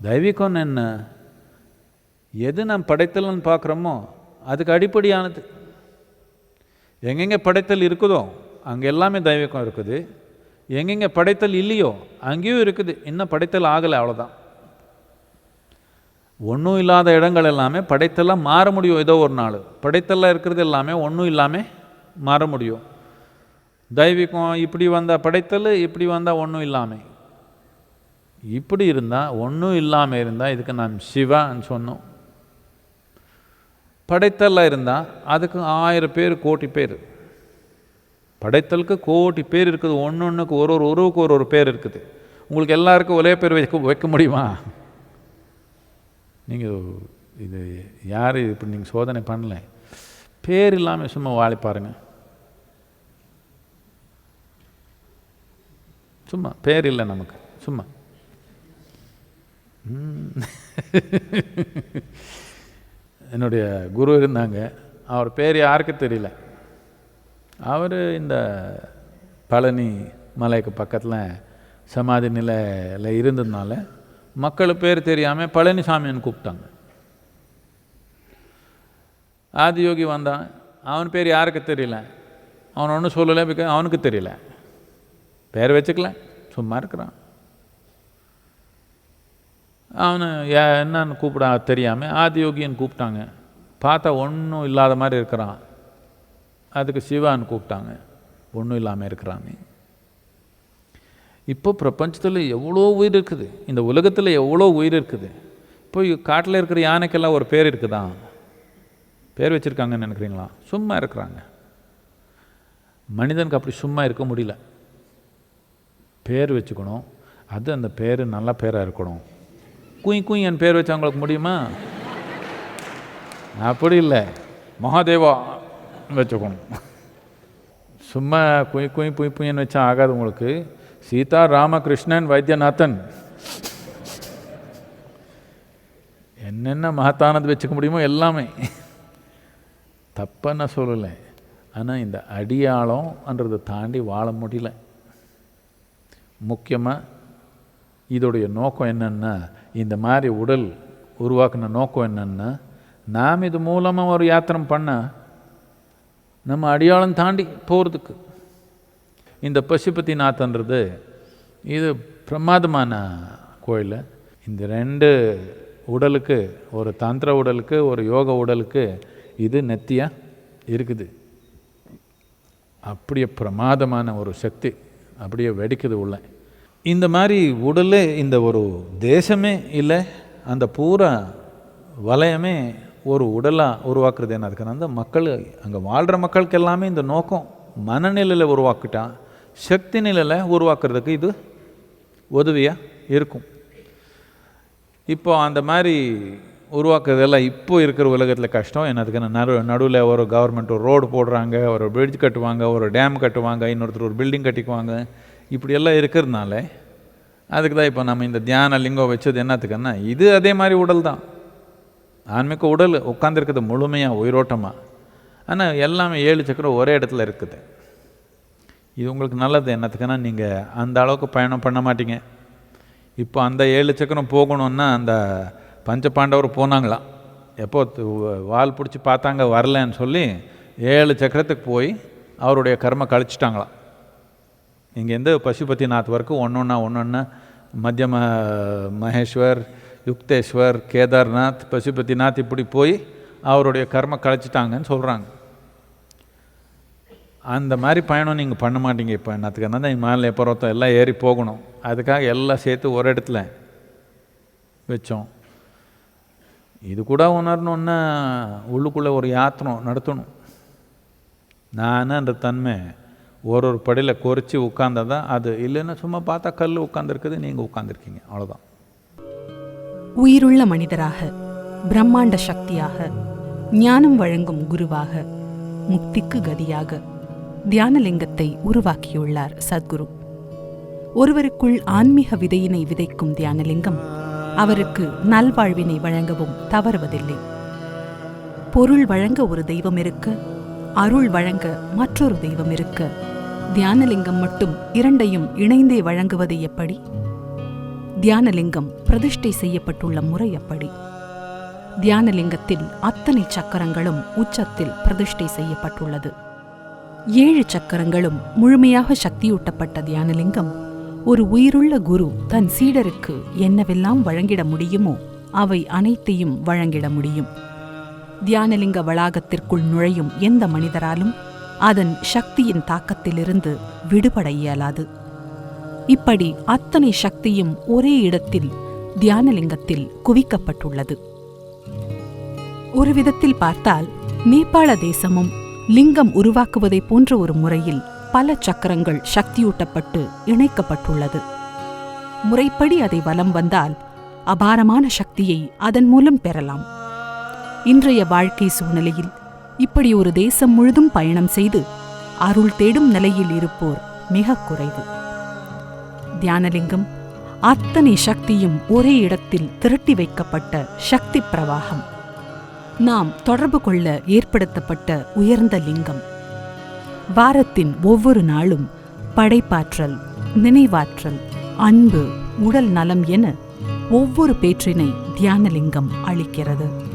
தெய்வீகம் என்ன எது நாம் படைத்தல்னு பார்க்குறோமோ அதுக்கு அடிப்படையானது. எங்கெங்கே படைத்தல் இருக்குதோ அங்கே எல்லாமே தெய்வீகம் இருக்குது. எங்கெங்கே படைத்தல் இல்லையோ அங்கேயும் இருக்குது. இன்னும் படைத்தல் ஆகலை அவ்வளோதான் ஒன்றும் இல்லாத இடங்கள் எல்லாமே படைத்தெல்லாம் மாற முடியும் ஏதோ ஒரு நாள். படைத்தெல்லாம் இருக்கிறது எல்லாமே ஒன்றும் இல்லாமல் மாற முடியும். தெய்வீகம் இப்படி வந்தால் படைத்தல் இப்படி வந்தால் ஒன்றும் இல்லாமல் இப்படி இருந்தால் ஒன்றும் இல்லாமல் இருந்தால் இதுக்கு நாம் சிவான்னு சொன்னோம். படைத்தலாக இருந்தால் அதுக்கு ஆயிரம் பேர் கோட்டி பேர். படைத்தலுக்கு கோட்டி பேர் இருக்குது ஒன்று ஒன்றுக்கு ஒரு ஒரு உருவுக்கு ஒரு ஒரு பேர் இருக்குது. உங்களுக்கு எல்லாருக்கும் ஒரே பேர் வைக்க வைக்க முடியுமா? நீங்கள் இது யார் இப்படி நீங்கள் சோதனை பண்ணல? பேர் இல்லாமல் சும்மா வாழி பாருங்கள் சும்மா பேர் இல்லை நமக்கு. சும்மா. என்னுடைய குரு இருந்தாங்க. அவர் பேர் யாருக்கு தெரியல. அவர் இந்த பழனி மலைக்கு பக்கத்தில் சமாதி நிலையில் இருந்ததுனால மக்கள் பேர் தெரியாமல் பழனிசாமின்னு கூப்பிட்டாங்க. ஆதியோகி வந்தான். அவன் பேர் யாருக்கு தெரியல. அவன் ஒன்றும் சொல்லலை பிகாஸ் அவனுக்கு தெரியல. பேர் வச்சுக்கல. சும்மா இருக்கிறான். அவனு ஏ என்னன்னு கூப்பிட தெரியாமல் ஆதியோகின்னு கூப்பிட்டாங்க. பார்த்தா ஒன்றும் இல்லாத மாதிரி இருக்கிறான். அதுக்கு சிவான்னு கூப்பிட்டாங்க. ஒன்றும் இல்லாமல் இருக்கிறான்னு இப்போ பிரபஞ்சத்தில் எவ்வளோ உயிர் இருக்குது. இந்த உலகத்தில் எவ்வளோ உயிர் இருக்குது. இப்போ காட்டில் இருக்கிற யானைக்கெல்லாம் ஒரு பேர் இருக்குதா? பேர் வச்சுருக்காங்கன்னு நினைக்கிறீங்களா? சும்மா இருக்கிறாங்க. மனிதனுக்கு அப்படி சும்மா இருக்க முடியல. பேர் வச்சுக்கணும். அது அந்த பேர் நல்ல பேராக இருக்கணும். குய் குய் என் பேர் வச்சு அவங்களுக்கு முடியுமா? அப்படி இல்லை. மகாதேவா வச்சுக்கணும். சும்மா குய் குய் புய் புயன்னு வச்சா ஆகாது உங்களுக்கு. சீதா ராமகிருஷ்ணன் வைத்தியநாதன். என்னென்ன மகத்தானது வச்சுக்க முடியுமோ எல்லாமே. தப்பாக நான் சொல்லலை. ஆனால் இந்த அடியாளம்ன்றதை தாண்டி வாழ முடியல. முக்கியமாக இதோடைய நோக்கம் என்னென்னா? இந்த மாதிரி உடல் உருவாக்கின நோக்கம் என்னென்னா? நாம் இது மூலமாக ஒரு யாத்திரம் பண்ண நம்ம அடியாளம் தாண்டி போகிறதுக்கு இந்த பசுபதிநாத்ன்றது இது பிரமாதமான கோயில். இந்த ரெண்டு உடலுக்கு ஒரு தந்திர உடலுக்கு ஒரு யோக உடலுக்கு இது நெத்தியாக இருக்குது. அப்படியே பிரமாதமான ஒரு சக்தி அப்படியே வெடிக்குது உள்ள. இந்த மாதிரி உடலே இந்த ஒரு தேசமே இல்லை அந்த பூரா வலயமே ஒரு உடலாக உருவாக்குறது என்ன? அதுக்கு அந்த மக்கள் அங்கே வாழ்கிற மக்களுக்கு எல்லாமே இந்த நோக்கம் மனநிலையில் உருவாக்கிட்டான் சக்தி நிலையில் உருவாக்குறதுக்கு இது உதவியாக இருக்கும். இப்போ அந்த மாதிரி உருவாக்குறதெல்லாம் இப்போ இருக்கிற உலகத்தில் கஷ்டம். என்னதுக்கு நடு நடுவில் ஒரு கவர்மெண்ட் ஒரு ரோடு போடுறாங்க ஒரு பிரிட்ஜ் கட்டுவாங்க ஒரு டேம் கட்டுவாங்க இன்னொருத்தர் ஒரு பில்டிங் கட்டிக்குவாங்க. இப்படியெல்லாம் இருக்கிறதுனால அதுக்கு தான் இப்போ நம்ம இந்த தியான லிங்கம் வச்சது என்னத்துக்குன்னா இது அதே மாதிரி உடல் தான். ஆன்மீக உடல் உட்காந்துருக்குது முழுமையாக உயிரோட்டமாக ஆனால் எல்லாமே ஏழு சக்கரம் ஒரே இடத்துல இருக்குது. இது உங்களுக்கு நல்லது என்னத்துக்குன்னா நீங்கள் அந்த அளவுக்கு பயணம் பண்ண மாட்டீங்க. இப்போ அந்த ஏழு சக்கரம் போகணுன்னா அந்த பஞ்ச பாண்டவர் போனாங்களாம். எப்போ வால் பிடிச்சி பார்த்தாங்க வரலன்னு சொல்லி ஏழு சக்கரத்துக்கு போய் அவருடைய கர்ம கழிச்சிட்டாங்களாம். இங்கேருந்து பசுபதிநாத் வரைக்கும் ஒன்று ஒன்றா ஒன்று ஒன்றா மத்தியம மகேஸ்வர் யுக்தேஸ்வர் கேதார்நாத் பசுபதிநாத் இப்படி போய் அவருடைய கர்ம கழிச்சிட்டாங்கன்னு சொல்கிறாங்க அந்த மாதிரி பயணம் நீங்கள் பண்ண மாட்டீங்க இப்போ. என்னத்துக்கு தான் இமாலய பர்வத்தம் எல்லாம் ஏறி போகணும். அதுக்காக எல்லாம் சேர்த்து ஒரு இடத்துல வச்சோம். இது கூட உணரணுன்னா உள்ளுக்குள்ளே ஒரு யாத்திரம் நடத்தணும். நானுன்ற தன்மை ஒரு ஒரு படியில் கொறிச்சு உட்கார்ந்தா தான் அது. இல்லைன்னா சும்மா பார்த்தா கல் உட்காந்துருக்குது நீங்கள் உட்காந்துருக்கீங்க அவ்வளோதான் உயிருள்ள மனிதராக பிரம்மாண்ட சக்தியாக ஞானம் வழங்கும் குருவாக முக்திக்கு கதியாக தியானலிங்கத்தை உருவாக்கியுள்ளார் சத்குரு. ஒருவருக்குள் ஆன்மீக விதையினை விதைக்கும் தியானலிங்கம் அவருக்கு நல்வாழ்வினை வழங்கவும் தவறுவதில்லை. பொருள் வழங்க ஒரு தெய்வம் இருக்க அருள் வழங்க மற்றொரு தெய்வம் இருக்க. தியானலிங்கம் மட்டும் இரண்டையும் இணைந்தே வழங்குவது எப்படி? தியானலிங்கம் பிரதிஷ்டை செய்யப்பட்டுள்ள முறை எப்படி? தியானலிங்கத்தில் அத்தனை சக்கரங்களும் உச்சத்தில் பிரதிஷ்டை செய்யப்பட்டுள்ளது. ஏழு சக்கரங்களும் முழுமையாக சக்தியூட்டப்பட்ட தியானலிங்கம் ஒரு உயிருள்ள குரு தன் சீடருக்கு என்னவெல்லாம் வழங்கிட முடியுமோ அவை அனைத்தையும் வழங்கிட முடியும். தியானலிங்க வளாகத்திற்குள் நுழையும் எந்த மனிதராலும் அதன் சக்தியின் தாக்கத்திலிருந்து விடுபட இயலாது. இப்படி அத்தனை சக்தியும் ஒரே இடத்தில் தியானலிங்கத்தில் குவிக்கப்பட்டுள்ளது. ஒரு விதத்தில் பார்த்தால் நேபாள தேசமும் லிங்கம் உருவாக்குவதைப் போன்ற ஒரு முறையில் பல சக்கரங்கள் சக்தியூட்டப்பட்டு இணைக்கப்பட்டுள்ளது. முறைப்படி அதை வலம் வந்தால் அபாரமான சக்தியை அதன் மூலம் பெறலாம். இன்றைய வாழ்க்கை சூழ்நிலையில் இப்படி ஒரு தேசம் முழுதும் பயணம் செய்து அருள் தேடும் நிலையில் இருப்போர் மிக குறைவு. தியானலிங்கம் அத்தனை சக்தியும் ஒரே இடத்தில் திரட்டி வைக்கப்பட்ட சக்தி பிரவாகம். நாம் தொடர்பு கொள்ள ஏற்படுத்தப்பட்ட உயர்ந்த லிங்கம். வாரத்தின் ஒவ்வொரு நாளும் படைப்பாற்றல் நினைவாற்றல் அன்பு உடல் நலம் என ஒவ்வொரு பேற்றினை தியானலிங்கம் அளிக்கிறது.